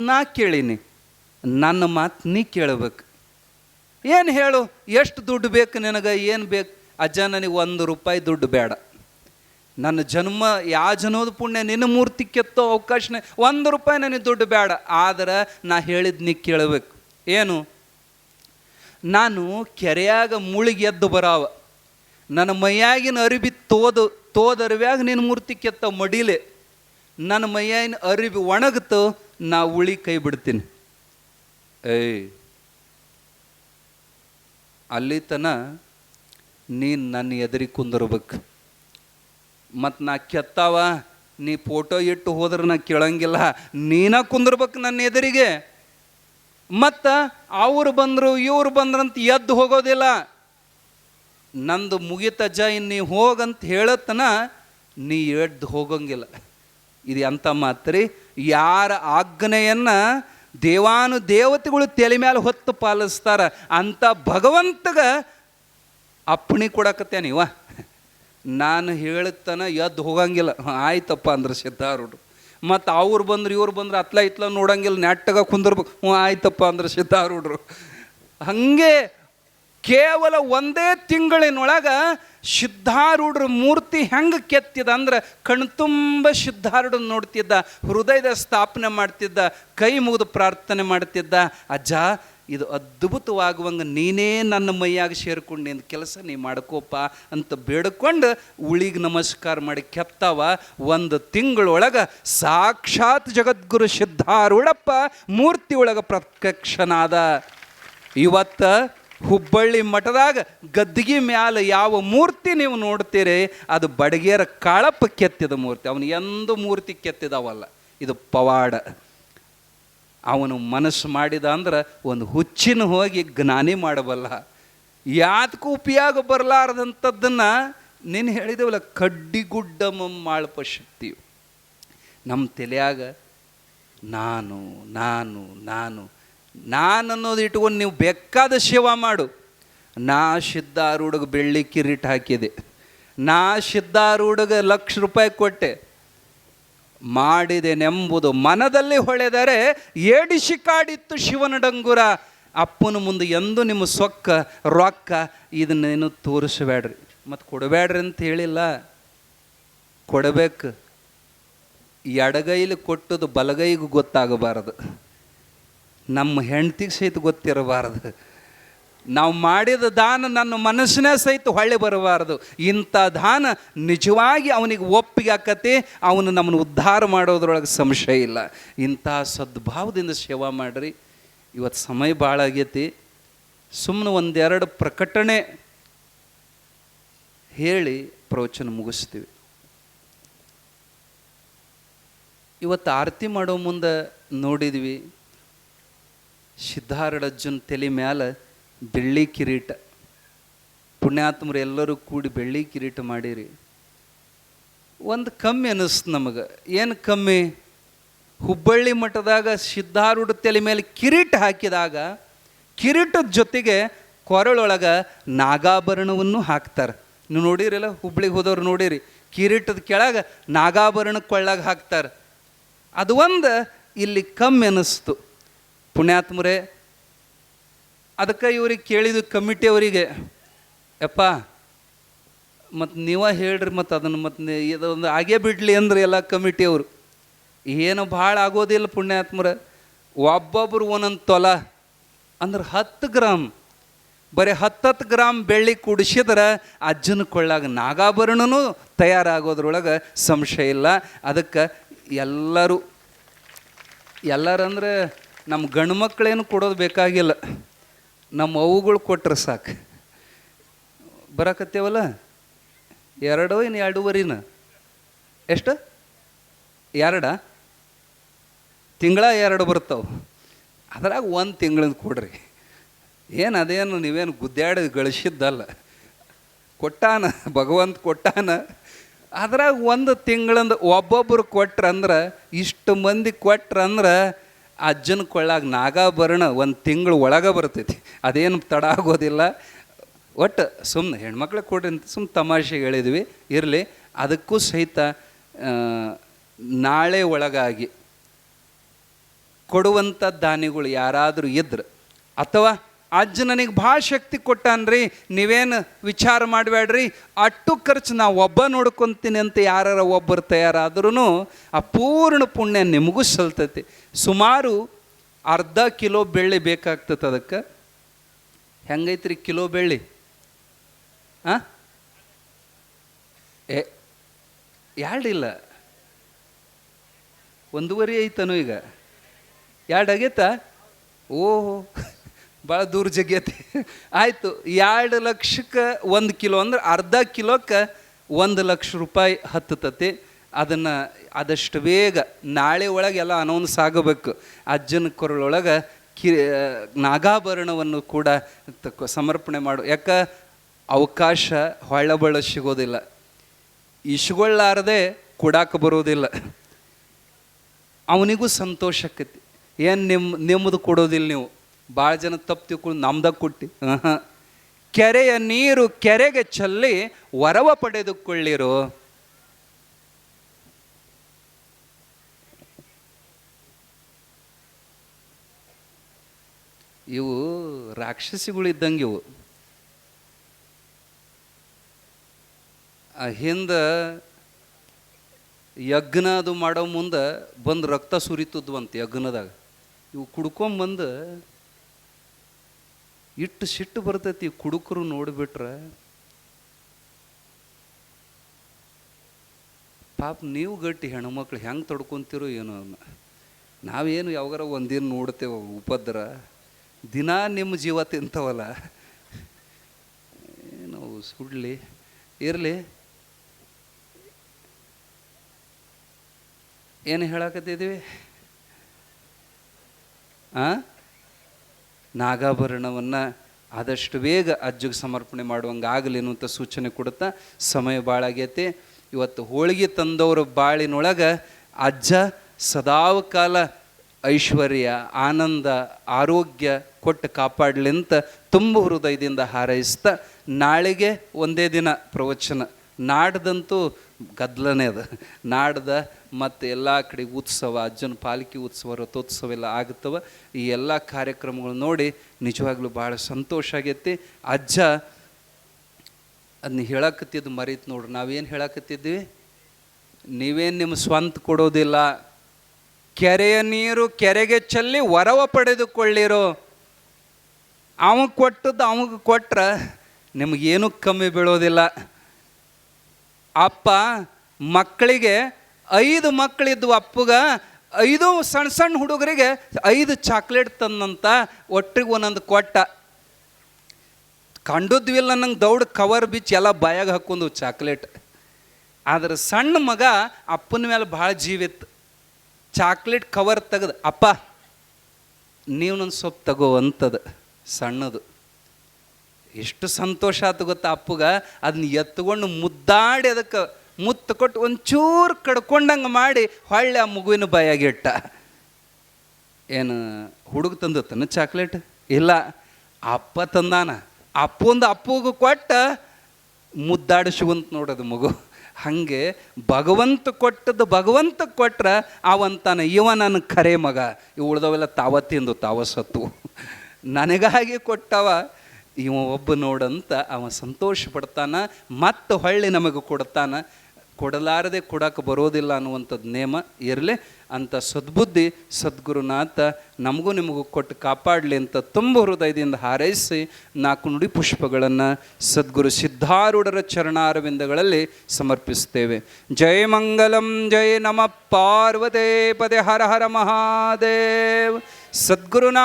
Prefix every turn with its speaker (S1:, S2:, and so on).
S1: ನಾ ಕೇಳೀನಿ. ನನ್ನ ಮಾತು ನೀ ಕೇಳಬೇಕು. ಏನು ಹೇಳು? ಎಷ್ಟು ದುಡ್ಡು ಬೇಕು ನಿನಗೆ? ಏನು ಬೇಕು? ಅಜ್ಜ ನನಗೆ ಒಂದು ರೂಪಾಯಿ ದುಡ್ಡು ಬೇಡ. ನನ್ನ ಜನ್ಮ ಯಾವ ಜನೋದ ಪುಣ್ಯ ನಿನ್ನ ಮೂರ್ತಿ ಕೆತ್ತೋ ಅವಕಾಶನೇ ಒಂದು ರೂಪಾಯಿ ನನಗೆ ದುಡ್ಡು ಬೇಡ. ಆದ್ರೆ ನಾ ಹೇಳಿದ್ ನೀ ಕೇಳಬೇಕು. ಏನು? ನಾನು ಕೆರೆಯಾಗ ಮುಳುಗಿ ಎದ್ದು ಬರಾವ. ನನ್ನ ಮೈಯಾಗಿನ ಅರಿಬಿ ತೋದು, ತೋದರಿವ್ಯಾಗ ನಿನ್ನ ಮೂರ್ತಿ ಕೆತ್ತ ಮಡಿಲೆ. ನನ್ನ ಮೈಯಾಗಿನ ಅರಿಬಿ ಒಣಗ್ತು ನಾ ಉಳಿ ಕೈ ಬಿಡ್ತೀನಿ. ಏಯ್ ಅಲ್ಲಿ ತನ ನೀನು ನನ್ನ ಎದುರಿ ಕುಂದಿರ್ಬೇಕು. ಮತ್ತು ನಾ ಕೆತ್ತಾವ, ನೀ ಫೋಟೋ ಇಟ್ಟು ಹೋದ್ರೆ ನಾ ಕೇಳಂಗಿಲ್ಲ. ನೀನ ಕುಂದಿರ್ಬೇಕು ನನ್ನ ಎದುರಿಗೆ. ಮತ್ತು ಅವ್ರು ಬಂದರು, ಇವ್ರು ಬಂದ್ರಂತ ಎದ್ದು ಹೋಗೋದಿಲ್ಲ. ನಂದು ಮುಗಿತಜ್ಜ ಇನ್ನು ನೀ ಹೋಗಂತ ಹೇಳತ್ತನ, ನೀ ಎದ್ದು ಹೋಗಂಗಿಲ್ಲ. ಇದು ಎಂಥ ಮಾತ್ರಿ? ಯಾರ ಆಜ್ಞೆಯನ್ನು ದೇವಾನು ದೇವತೆಗಳು ತಲೆ ಮೇಲೆ ಹೊತ್ತು ಪಾಲಿಸ್ತಾರ ಅಂಥ ಭಗವಂತಗ ಅಪ್ಪಣಿ ಕೊಡಕತ್ತೇನಿವ ನಾನು ಹೇಳತನ ಎದ್ದು ಹೋಗಂಗಿಲ್ಲ. ಆಯ್ತಪ್ಪ ಅಂದ್ರೆ ಸಿದ್ಧಾರೂಢರು. ಮತ್ತು ಅವ್ರು ಬಂದ್ರೆ, ಇವ್ರು ಬಂದ್ರೆ ಅತ್ಲ ಇತ್ಲ ನೋಡಂಗಿಲ್ಲ, ನೆಟ್ಟಗ ಕುಂದಿರ್ಬೇಕು. ಹ್ಞೂ, ಆಯ್ತಪ್ಪ ಅಂದ್ರೆ ಸಿದ್ಧಾರೂಢರು. ಹಾಗೆ ಕೇವಲ ಒಂದೇ ತಿಂಗಳಿನೊಳಗೆ ಸಿದ್ಧಾರೂಢರ ಮೂರ್ತಿ ಹೆಂಗೆ ಕೆತ್ತಿದ ಅಂದ್ರೆ ಕಣ್ತುಂಬ ಸಿದ್ಧಾರೂಢ ನೋಡ್ತಿದ್ದ, ಹೃದಯದ ಸ್ಥಾಪನೆ ಮಾಡ್ತಿದ್ದ, ಕೈ ಮುಗಿದು ಪ್ರಾರ್ಥನೆ ಮಾಡ್ತಿದ್ದ, ಅಜ್ಜ, ಇದು ಅದ್ಭುತವಾಗುವಂಗೆ ನೀನೇ ನನ್ನ ಮೈಯಾಗ ಸೇರ್ಕೊಂಡು ನಿನ್ನ ಕೆಲಸ ನೀ ಮಾಡ್ಕೋಪ ಅಂತ ಬೇಡ್ಕೊಂಡು ಉಳಿಗೆ ನಮಸ್ಕಾರ ಮಾಡಿ ಕೆಪ್ತಾವ ಒಂದು ತಿಂಗಳೊಳಗೆ ಸಾಕ್ಷಾತ್ ಜಗದ್ಗುರು ಸಿದ್ಧಾರೂಢಪ್ಪ ಮೂರ್ತಿ ಒಳಗೆ ಪ್ರತ್ಯಕ್ಷನಾದ. ಇವತ್ತ ಹುಬ್ಬಳ್ಳಿ ಮಠದಾಗ ಗದ್ದಿಗೆ ಮ್ಯಾಲ ಯಾವ ಮೂರ್ತಿ ನೀವು ನೋಡ್ತೀರಿ, ಅದು ಬಡಗೇರ ಕಾಳಪ್ಪ ಕೆತ್ತಿದ ಮೂರ್ತಿ. ಅವನು ಎಂದು ಮೂರ್ತಿ ಕೆತ್ತಿದವಲ್ಲ, ಇದು ಪವಾಡ. ಅವನು ಮನಸ್ಸು ಮಾಡಿದ ಅಂದ್ರೆ ಒಂದು ಹುಚ್ಚಿನ ಹೋಗಿ ಜ್ಞಾನಿ ಮಾಡಬಲ್ಲ. ಯಾತಕ್ಕೂ ಉಪಯೋಗ ಬರಲಾರ್ದಂಥದ್ದನ್ನು ನೀನು ಹೇಳಿದವಲ್ಲ, ಕಡ್ಡಿಗುಡ್ಡ ಮಾಳ್ಪ ಶಕ್ತಿ ನಮ್ಮ ತಲೆಯಾಗ, ನಾನು ನಾನು ನಾನು ನಾನು ಅನ್ನೋದು ಇಟ್ಕೊಂಡು ನೀವು ಬೇಕಾದ ಶಿವ ಮಾಡು. ನಾ ಸಿದ್ಧಾರೂಢಗೆ ಬೆಳ್ಳಿ ಕಿರೀಟ್ ಹಾಕಿದೆ. ನಾ ಸಿದ್ಧಾರೂಢಗೆ ಲಕ್ಷ ರೂಪಾಯಿ ಕೊಟ್ಟೆ. ಮಾಡಿದೆನೆಂಬುದು ಮನದಲ್ಲಿ ಹೊಳೆದರೆ ಏಡಿಸಿ ಕಾಡಿತ್ತು ಶಿವನ ಡಂಗುರ. ಅಪ್ಪನ ಮುಂದೆ ಎಂದು ನಿಮ್ಮ ಸೊಕ್ಕ, ರೊಕ್ಕ ಇದನ್ನೇನು ತೋರಿಸಬೇಡ್ರಿ. ಮತ್ತು ಕೊಡಬೇಡ್ರಿ ಅಂತ ಹೇಳಿಲ್ಲ. ಕೊಡಬೇಕು. ಎಡಗೈಲಿ ಕೊಟ್ಟದು ಬಲಗೈಗೂ ಗೊತ್ತಾಗಬಾರದು. ನಮ್ಮ ಹೆಂಡ್ತಿಗೆ ಸಹಿತ ಗೊತ್ತಿರಬಾರದು. ನಾವು ಮಾಡಿದ ದಾನ ನನ್ನ ಮನಸ್ಸಿನ ಸಹಿತ ಹೊಳ್ಳಿ ಬರಬಾರದು. ಇಂಥ ದಾನ ನಿಜವಾಗಿ ಅವನಿಗೆ ಒಪ್ಪಿಗೆ ಆಕತಿ, ಅವನು ನಮ್ಮನ್ನು ಉದ್ಧಾರ ಮಾಡೋದ್ರೊಳಗೆ ಸಂಶಯ ಇಲ್ಲ. ಇಂಥ ಸದ್ಭಾವದಿಂದ ಸೇವಾ ಮಾಡಿರಿ. ಇವತ್ತು ಸಮಯ ಭಾಳ ಆಗೈತಿ. ಸುಮ್ಮನೆ ಒಂದೆರಡು ಪ್ರಕಟಣೆ ಹೇಳಿ ಪ್ರವಚನ ಮುಗಿಸ್ತೀವಿ. ಇವತ್ತು ಆರತಿ ಮಾಡೋ ಮುಂದೆ ನೋಡಿದ್ವಿ. ಸಿದ್ಧಾರೂಢಜ್ಜನ ತಲೆ ಮ್ಯಾಲ ಬೆಳ್ಳಿ ಕಿರೀಟ. ಪುಣ್ಯಾತ್ಮರು ಎಲ್ಲರೂ ಕೂಡಿ ಬೆಳ್ಳಿ ಕಿರೀಟ ಮಾಡಿರಿ. ಒಂದು ಕಮ್ಮಿ ಅನ್ನಿಸ್ತು ನಮಗೆ. ಏನು ಕಮ್ಮಿ? ಹುಬ್ಬಳ್ಳಿ ಮಠದಾಗ ಸಿದ್ಧಾರೂಢ ತಲೆ ಮೇಲೆ ಕಿರೀಟ ಹಾಕಿದಾಗ ಕಿರೀಟದ ಜೊತೆಗೆ ಕೊರಳೊಳಗೆ ನಾಗಾಭರಣವನ್ನು ಹಾಕ್ತಾರೆ. ನೀವು ನೋಡಿರಲ್ಲ? ಹುಬ್ಳಿಗೆ ಹೋದವ್ರು ನೋಡಿರಿ. ಕಿರೀಟದ ಕೆಳಗೆ ನಾಗಾಭರಣ ಕೊಳ್ಳಾಗ ಹಾಕ್ತಾರೆ. ಅದು ಒಂದು ಇಲ್ಲಿ ಕಮ್ಮಿ ಅನ್ನಿಸ್ತು ಪುಣ್ಯಾತ್ಮರೇ, ಅದಕ್ಕೆ ಇವ್ರಿಗೆ ಕೇಳಿದ್ವಿ ಕಮಿಟಿಯವರಿಗೆ ಯಪ್ಪ, ಮತ್ತು ನೀವ ಹೇಳ್ರಿ ಮತ್ತು ಅದನ್ನು ಮತ್ತು ಇದೊಂದು ಆಗೇ ಬಿಡಲಿ ಅಂದ್ರೆ ಎಲ್ಲ ಕಮಿಟಿಯವರು ಏನು ಭಾಳ ಆಗೋದಿಲ್ಲ ಪುಣ್ಯಾತ್ಮರ, ಒಬ್ಬೊಬ್ರು ಒಂದೊಂದು ತೊಲ, ಅಂದ್ರೆ ಹತ್ತು ಗ್ರಾಮ್, ಬರೀ ಹತ್ತತ್ತು ಗ್ರಾಮ್ ಬೆಳ್ಳಿ ಕುಡಿಸಿದ್ರೆ ಅಜ್ಜನ ಕೊಳ್ಳಾಗ ನಾಗಾಭರಣನೂ ತಯಾರಾಗೋದ್ರೊಳಗೆ ಸಂಶಯ ಇಲ್ಲ. ಅದಕ್ಕೆ ಎಲ್ಲರೂ, ಎಲ್ಲರಂದ್ರೆ ನಮ್ಮ ಗಂಡು ಮಕ್ಕಳೇನು ಕೊಡೋದು ಬೇಕಾಗಿಲ್ಲ. ನಮ್ಮ ಅವುಗಳು ಕೊಟ್ರೆ ಸಾಕು. ಬರಕತ್ತೇವಲ್ಲ? ಎರಡೋ ಇನ್ನು ಎರಡೂವರಿನ? ಎಷ್ಟು? ಎರಡ? ತಿಂಗಳ ಎರಡು ಬರ್ತಾವೆ ಅದ್ರಾಗ ಒಂದು ತಿಂಗಳದ್ದು ಕೊಡ್ರಿ. ಏನು ಅದೇನು ನೀವೇನು ಗುದ್ದಾಡಿ ಗಳಿಸಿದ್ದಲ್ಲ. ಕೊಟ್ಟಾನ, ಭಗವಂತ ಕೊಟ್ಟಾನ. ಅದ್ರಾಗ ಒಂದು ತಿಂಗಳಂದು ಒಬ್ಬೊಬ್ಬರು ಕೊಟ್ರಂದ್ರೆ, ಇಷ್ಟು ಮಂದಿ ಕೊಟ್ರಂದ್ರೆ ಅಜ್ಜನ ಕೊಳ್ಳಾಗ ನಾಗಾಭರಣ ಒಂದು ತಿಂಗಳು ಒಳಗೆ ಬರ್ತೈತಿ. ಅದೇನು ತಡ ಆಗೋದಿಲ್ಲ. ಒಟ್ಟು ಸುಮ್ಮನೆ ಹೆಣ್ಮಕ್ಳಿಗೆ ಕೊಡ್ರಿ ಅಂತ ಸುಮ್ಮನೆ ತಮಾಷೆಗೆ ಹೇಳಿದ್ವಿ. ಇರಲಿ, ಅದಕ್ಕೂ ಸಹಿತ ನಾಳೆ ಒಳಗಾಗಿ ಕೊಡುವಂಥ ದಾನಿಗಳು ಯಾರಾದರೂ ಇದ್ರೆ ಅಥವಾ ಅಜ್ಜ ನನಗೆ ಭಾಳ ಶಕ್ತಿ ಕೊಟ್ಟಾನ್ರಿ, ನೀವೇನು ವಿಚಾರ ಮಾಡಬೇಡ್ರಿ, ಅಟ್ಟು ಖರ್ಚು ನಾ ಒಬ್ಬ ನೋಡ್ಕೊತೀನಿ ಅಂತ ಯಾರು ಒಬ್ಬರು ತಯಾರಾದ್ರೂ ಆ ಪೂರ್ಣ ಪುಣ್ಯ ನಿಮಗೂ ಸಲ್ತೈತಿ. ಸುಮಾರು ಅರ್ಧ ಕಿಲೋ ಬೆಳ್ಳಿ ಬೇಕಾಗ್ತದೆ ಅದಕ್ಕೆ. ಹೆಂಗೈತ್ರಿ ಕಿಲೋ ಬೆಳ್ಳಿ? ಹಾಂ ಏ ಎರಡಿಲ್ಲ ಒಂದೂವರೆ ಐತನು ಈಗ? ಎರಡು ಆಗೈತಾ? ಓಹೋ. ಭಾಳ ದೂರ ಜಗ್ಗೈತಿ. ಆಯಿತು, ಎರಡು ಲಕ್ಷಕ್ಕೆ ಒಂದು ಕಿಲೋ ಅಂದ್ರೆ ಅರ್ಧ ಕಿಲೋಕ್ಕೆ ಒಂದು ಲಕ್ಷ ರೂಪಾಯಿ ಹತ್ತತತಿ. ಅದನ್ನು ಆದಷ್ಟು ಬೇಗ ನಾಳೆ ಒಳಗೆ ಎಲ್ಲ ಅನೌನ್ಸ್ ಆಗಬೇಕು. ಅಜ್ಜನ ಕೊರಳೊಳಗೆ ಕಿ ನಾಗಾಭರಣವನ್ನು ಕೂಡ ತಕ್ಕ ಸಮರ್ಪಣೆ ಮಾಡು. ಯಾಕೆ? ಅವಕಾಶ ಹೊಳ್ಳಬಳ ಸಿಗೋದಿಲ್ಲ. ಇಸ್ಕೊಳ್ಳಾರದೆ ಕೊಡಾಕ ಬರೋದಿಲ್ಲ. ಅವನಿಗೂ ಸಂತೋಷ ಆಕೈತಿ ಏನು ನಿಮ್ಮ ನಿಮ್ಮದು ಕೊಡೋದಿಲ್ಲ ನೀವು. ಭಾಳ ಜನ ತಪ್ಪು ತಿಳ್ಕೊಂಡು ನಮ್ದಾಗ ಕೊಟ್ಟು. ಕೆರೆಯ ನೀರು ಕೆರೆಗೆ ಚೆಲ್ಲಿ ವರವ ಪಡೆದುಕೊಳ್ಳಿರು. ಇವು ರಾಕ್ಷಸಿಗಳಿದ್ದಂಗೆ ಇವು. ಆ ಹಿಂದೆ ಯಜ್ಞ ಅದು ಮಾಡೋ ಮುಂದೆ ಬಂದು ರಕ್ತ ಅಂತ ಯಜ್ಞದಾಗ. ಇವು ಕುಡ್ಕೊಂಬಂದು ಇಟ್ಟು ಸಿಟ್ಟು ಬರ್ತೈತಿ ಕುಡುಕರು ನೋಡಿಬಿಟ್ರೆ. ಪಾಪ ನೀವು ಗಟ್ಟಿ ಹೆಣ್ಮಕ್ಳು ಹೆಂಗೆ ತಡ್ಕೊತಿರೋ ಏನೋ. ನಾವೇನು ಯಾವಾಗಾರ ಒಂದಿನ ನೋಡ್ತೇವೆ ಉಪದ್ರ. ದಿನ ನಿಮ್ಮ ಜೀವ ತಿಂತವಲ್ಲ. ಏನು ಸುಡ್ಲಿ. ಇರಲಿ. ಏನು ಹೇಳಕತ್ತಿದ್ದೀವಿ? ಆ? ನಾಗಾಭರಣವನ್ನು ಆದಷ್ಟು ಬೇಗ ಅಜ್ಜಿಗೆ ಸಮರ್ಪಣೆ ಮಾಡುವಂಗೆ ಆಗಲಿ ಅನ್ನುವಂಥ ಸೂಚನೆ ಕೊಡುತ್ತಾ, ಸಮಯ ಭಾಳ ಆಗೈತಿ. ಇವತ್ತು ಹೋಳಿಗೆ ತಂದವರ ಬಾಳಿನೊಳಗೆ ಅಜ್ಜ ಸದಾವ ಕಾಲ ಐಶ್ವರ್ಯ, ಆನಂದ, ಆರೋಗ್ಯ ಕೊಟ್ಟು ಕಾಪಾಡಲಿ ಅಂತ ತುಂಬ ಹೃದಯದಿಂದ ಹಾರೈಸ್ತಾ, ನಾಳೆಗೆ ಒಂದೇ ದಿನ ಪ್ರವಚನ. ನಾಡ್ದಂತೂ ಗದ್ಲನೇ ಅದು. ನಾಡ್ದ ಮತ್ತು ಎಲ್ಲ ಕಡೆ ಉತ್ಸವ, ಅಜ್ಜನ ಪಾಲಿಕೆ ಉತ್ಸವ, ರಥೋತ್ಸವ ಎಲ್ಲ ಆಗುತ್ತವೆ. ಈ ಎಲ್ಲ ಕಾರ್ಯಕ್ರಮಗಳು ನೋಡಿ ನಿಜವಾಗ್ಲೂ ಭಾಳ ಸಂತೋಷ ಆಗೈತಿ. ಅಜ್ಜ ಅದನ್ನ ಹೇಳಕತ್ತಿದ್ದು ಮರೀತು ನೋಡ್ರಿ, ನಾವೇನು ಹೇಳಕತ್ತಿದ್ವಿ? ನೀವೇನು ನಿಮ್ಮ ಸ್ವಂತ ಕೊಡೋದಿಲ್ಲ. ಕೆರೆಯ ನೀರು ಕೆರೆಗೆ ಚೆಲ್ಲಿ ವರವ ಪಡೆದುಕೊಳ್ಳಿರು. ಅವ ಕೊಟ್ಟದ್ದು ಅವಾಗ ಕೊಟ್ರೆ ನಿಮಗೇನು ಕಮ್ಮಿ ಬೀಳೋದಿಲ್ಲ. ಅಪ್ಪ ಮಕ್ಕಳಿಗೆ ಐದು ಮಕ್ಕಳಿದ್ವು ಅಪ್ಪಗ, ಐದು ಸಣ್ಣ ಸಣ್ಣ ಹುಡುಗರಿಗೆ ಐದು ಚಾಕ್ಲೇಟ್ ತಂದಂತ ಒಟ್ಟಿಗೆ ಒಂದೊಂದು ಕೊಟ್ಟ. ಕಂಡದ್ವಿಲ್ಲ ನಂಗೆ ದೌಡ್ ಕವರ್ ಬಿಚ್ಚಿ ಎಲ್ಲ ಬಾಯಾಗ ಹಾಕೊಂಡು ಚಾಕ್ಲೇಟ್. ಆದ್ರೆ ಸಣ್ಣ ಮಗ ಅಪ್ಪನ ಮೇಲೆ ಭಾಳ ಜೀವಿತ್ತು ಚಾಕ್ಲೇಟ್ ಕವರ್ ತೆಗೆದು, ಅಪ್ಪ, ನೀವು ನನ್ನ ಸೊಪ್ಪು ತಗೋ ಅಂತದು ಸಣ್ಣದು. ಎಷ್ಟು ಸಂತೋಷ ಆತು ಗೊತ್ತಾ ಅಪ್ಪಗ ಅದನ್ನ ಎತ್ಕೊಂಡು ಮುದ್ದಾಡಿ ಅದಕ್ಕೆ ಮುತ್ತು ಕೊಟ್ಟು ಒಂಚೂರು ಕಡ್ಕೊಂಡಂಗೆ ಮಾಡಿ ಹೊಳ್ಳೆ ಆ ಮಗುವಿನ ಬಾಯಾಗಿಟ್ಟ ಏನು ಹುಡುಗ ತಂದತ್ತನ ಚಾಕ್ಲೇಟ್? ಇಲ್ಲ. ಅಪ್ಪ ತಂದಾನ. ಅಪ್ಪಂದು ಅಪ್ಪಗೂ ಕೊಟ್ಟ ಮುದ್ದಾಡಿಸುವಂತ ನೋಡೋದು ಮಗು. ಹಾಗೆ ಭಗವಂತ ಕೊಟ್ಟದ್ದು ಭಗವಂತ ಕೊಟ್ರೆ ಅವಂತಾನ, ಇವ ನನ್ನ ಖರೆ ಮಗ. ಇವು ಉಳ್ದವೆಲ್ಲ ತಾವ ತಿಂದು, ತಾವ ಸತ್ತು. ನನಗಾಗಿ ಕೊಟ್ಟವ. ಇವ ಒಬ್ಬ ನೋಡಂತ ಅವ ಸಂತೋಷ ಪಡ್ತಾನ, ಮತ್ತು ಹೊಳ್ಳಿ ನಮಗೆ ಕೊಡ್ತಾನ. ಕೊಡಲಾರದೆ ಕೊಡಕ್ಕೆ ಬರೋದಿಲ್ಲ ಅನ್ನುವಂಥದ್ದು ನೇಮ ಇರಲಿ. ಅಂಥ ಸದ್ಬುದ್ಧಿ ಸದ್ಗುರುನಾಥ ನಮಗೂ ನಿಮಗೂ ಕೊಟ್ಟು ಕಾಪಾಡಲಿ ಅಂತ ತುಂಬ ಹೃದಯದಿಂದ ಹಾರೈಸಿ ನಾಲ್ಕು ನುಡಿ ಪುಷ್ಪಗಳನ್ನು ಸದ್ಗುರು ಸಿದ್ಧಾರೂಢರ ಚರಣಾರವಿಂದಗಳಲ್ಲಿ ಸಮರ್ಪಿಸ್ತೇವೆ ಜಯ ಮಂಗಲಂ ಜಯ ನಮ ಪಾರ್ವತೇ ಪದೇ ಹರ ಹರ ಮಹಾದೇವ್. ಸದ್ಗುರುನಾ